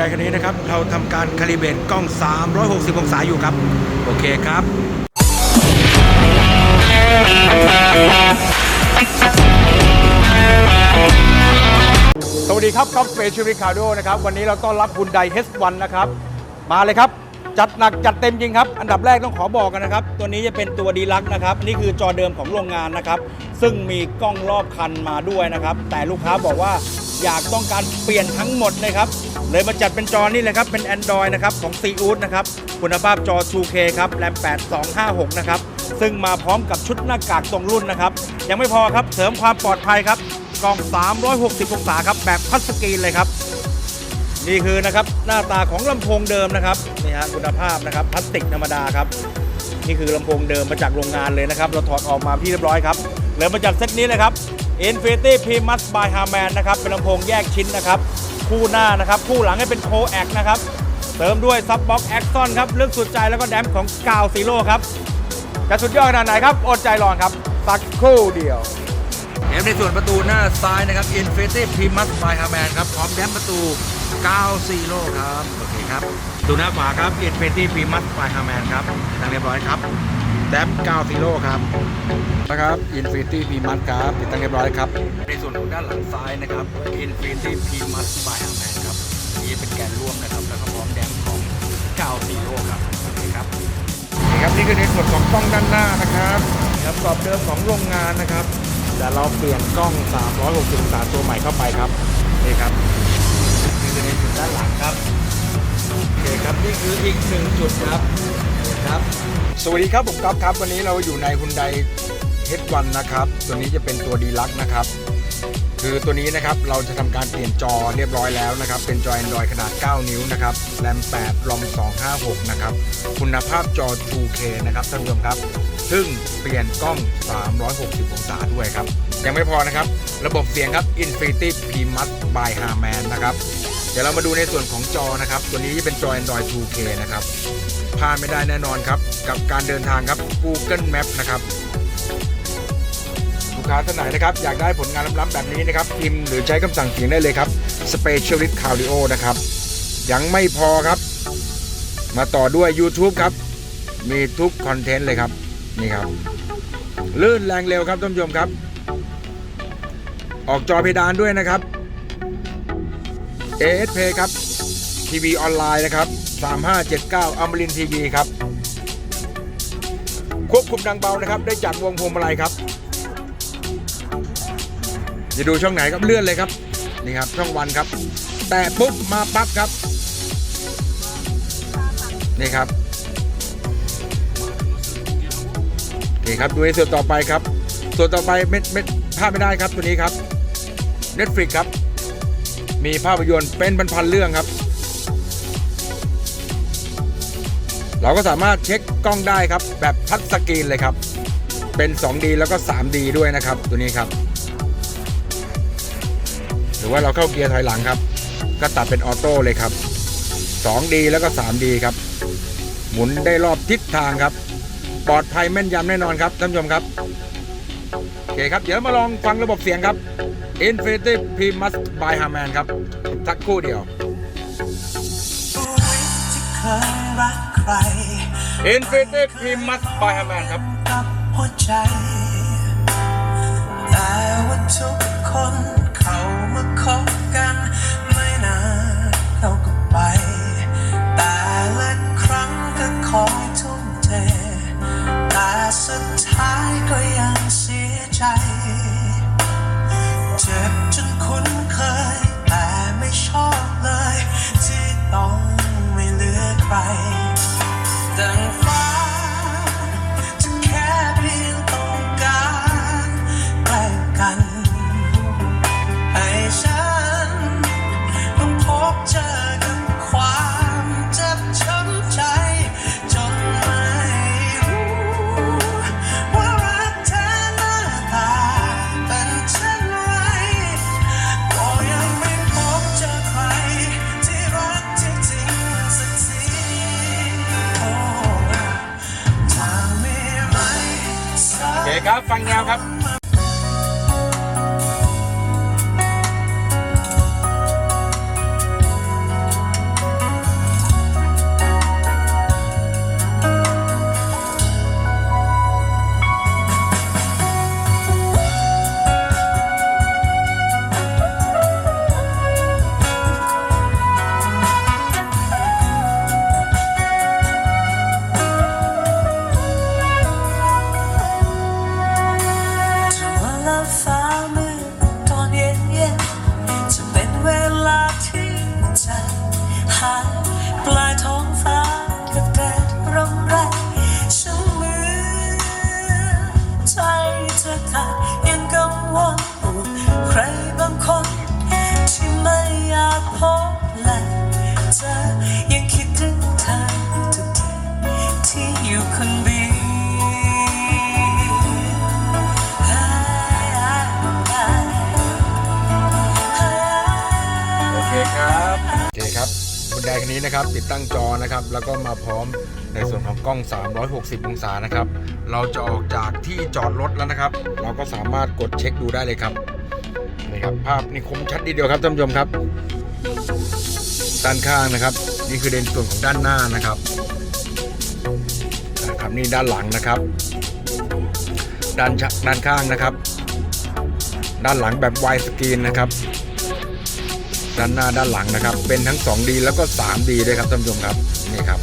ไดคันนี้นะครับ เราทำการคาลิเบตกล้อง 360 องศาอยู่ครับ โอเคครับสวัสดีครับครับเฟชิริคาโดนะครับ วันนี้เราต้อนรับคุณไดเฮสวันนะครับ มาเลยครับ จัดหนักจัดเต็มจริงครับ อันดับแรกต้องขอบอกกันนะครับ ตัวนี้จะเป็นตัวดีลักนะครับ นี่คือจอเดิมของโรงงานนะครับ ซึ่งมีกล้องรอบคันมาด้วยนะครับ แต่ลูกค้าบอกว่าอยากต้องการเปลี่ยนทั้งหมดเลยครับ เลยมาจัดเป็นจอนี่เลยครับ เป็น Android นะครับของ c ีอูดนะครับ คุณภาพจอ 2K ครับแรม 8256 นะครับ ซึ่งมาพร้อมกับชุดหน้ากากตรงรุ่นนะครับ ยังไม่พอครับ เสริมความปลอดภัยครับ กล้อง 360 องศาครับ แบบพัสกรีนเลยครับ นี่คือนะครับหน้าตาของลำโพงเดิมนะครับ นี่ฮะคุณภาพนะครับพลาสติกธรรมดาครับ นี่คือลำโพงเดิมมาจากโรงงานเลยนะครับ เราถอดออกมาที่เรียบร้อยครับเหลือมาจากเซตนี้เลยครับ Infinity Primus by Harman นะครับ เป็นลำโพงแยกชิ้นนะครับ คู่หน้านะครับ คู่หลังให้เป็นโคแอคนะครับ เติมด้วยซับบ็อกแอคซอนครับลึกสุดใจแล้วก็แดมของกาวซีโร่ครับจะสุดยอดขนาดไหนครับ อดใจรอครับ สักครู่เดียวเอฟในส่วนประตูหน้าซ้ายนะครับ Infinity Primus by Harman ครับพร้อมแดมประตู9โลครับ โอเคครับประตูหน้าขวาครับ Infinity Primus by Harman ครับตั้งเรียบร้อยครับ แดม9โลครับนะครับ Infinity Primus ครับ ติดตั้งเรียบร้อยครับ ในส่วนของด้านหลังซ้ายนะครับ Infinity Primus by Harman ครับนี่เป็นแกนร่วมนะครับ แล้วก็พร้อมแดมของ9โลครับโอเคครับนี่ครับนี่คือในส่วนของกล้องด้านหน้านะครับครับกรอบเดิมของโรงงานนะครับแต่เราเปลี่ยนกล้อง 360องศาตัวใหม่เข้าไปครับนี่ครับนี่คือในส่วนด้านหลังครับโอเคครับนี่คืออีกหนึ่งจุดครับนี่ครับ สวัสดีครับผมก๊อฟครับ วันนี้เราอยู่ใน Hyundai H1 นะครับ ตัวนี้จะเป็นตัวดีลักนะครับ คือตัวนี้นะครับเราจะทำการเปลี่ยนจอเรียบร้อยแล้วนะครับ เป็นจอ Android ขนาด 9 นิ้วนะครับแรม 8 รอม 256 นะครับ คุณภาพจอ 2K นะครับท่านผู้ชมครับ ซึ่งเปลี่ยนกล้อง 360 องศาด้วยครับ ยังไม่พอนะครับ ระบบเสียงครับ Infinity Primus by Harman นะครับ เดี๋ยวเรามาดูในส่วนของจอนะครับ ตัวนี้จะเป็นจอ Android 2K นะครับ พลาดไม่ได้แน่นอนครับ กับการเดินทางครับ Google Map นะครับลูกค้าท่านไหนนะครับ อยากได้ผลงานล้ำๆแบบนี้นะครับพิมพ์หรือใช้คำสั่งเสียงได้เลยครับ Specialist Audio นะครับ ยังไม่พอครับ มาต่อด้วย YouTube ครับ มีทุกคอนเทนต์เลยครับนี่ครับลื่นแรงเร็วครับท่านผู้ชมครับ ออกจอเพดานด้วยนะครับ ASP ครับทีวีออนไลน์นะครับ 3579อมรินทีวีครับ ควบคุมดังเบานะครับ ได้จากวงพวงมาลัยครับจะดูช่องไหนครับเลื่อนเลยครับนี่ครับช่องวันครับ แต่ปุ๊บมาปั๊บครับนี่ครับโอเคครับดูในส่วนต่อไปครับ ส่วนต่อไปเม็ดเม็ดพลาดไม่ได้ครับตัวนี้ครับ Netflix ครับ มีภาพยนตร์เป็นพันๆเรื่องครับ เราก็สามารถเช็คกล้องได้ครับ แบบทัชสกรีนเลยครับ เป็น 2D แล้วก็ 3D ด้วยนะครับ ตัวนี้ครับ หรือว่าเราเข้าเกียร์ถอยหลังครับ ก็ตัดเป็นออโต้เลยครับ 2D แล้วก็ 3D ครับ หมุนได้รอบทิศทางครับ ปลอดภัยแม่นยำแน่นอนครับท่านผู้ชมครับโอเคครับ เดี๋ยวมาลองฟังระบบเสียงครับ Infinity Primus by Harman ครับสักครู่เดียว เคยรักใคร Infinity Primus by Harman ครับกับหัวใจแต่ว่าทุกคน ครับฟังแนวครับ พไหลเอค่คครับโอเคครับบนไดคันนี้นะครับ ติดตั้งจอนะครับ แล้วก็มาพร้อมในส่วนของกล้อง 360 องศานะครับ เราจะออกจากที่จอดรถแล้วนะครับ เราก็สามารถกดเช็คดูได้เลยครับนี่ครับภาพนี่คมชัดดีเดียวครับท่านผู้ชมครับ ด้านข้างนะครับ นี่คือในส่วนของด้านหน้านะครับนะครับนี่ด้านหลังนะครับ ด้านชะด้านข้างนะครับ ด้านหลังแบบไวสกรีนนะครับ ด้านหน้าด้านหลังนะครับ เป็นทั้ง 2D แล้วก็ 3D ด้วยครับท่านผู้ชมครับนี่ครับ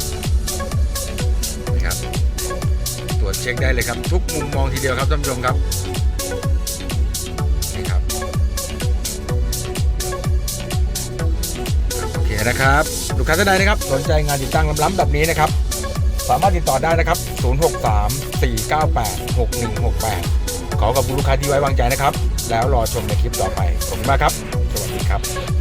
นี่ครับตรวจเช็คได้เลยครับ ทุกมุมมองทีเดียวครับท่านผู้ชมครับ นะครับลูกค้าท่านใดนะครับ สนใจงานติดตั้งล้ำๆแบบนี้นะครับ สามารถติดต่อได้นะครับ 063 498 6168 ขอขอบคุณลูกค้าที่ไว้วางใจนะครับ แล้วรอชมในคลิปต่อไปขอบคุณมากครับ สวัสดีครับ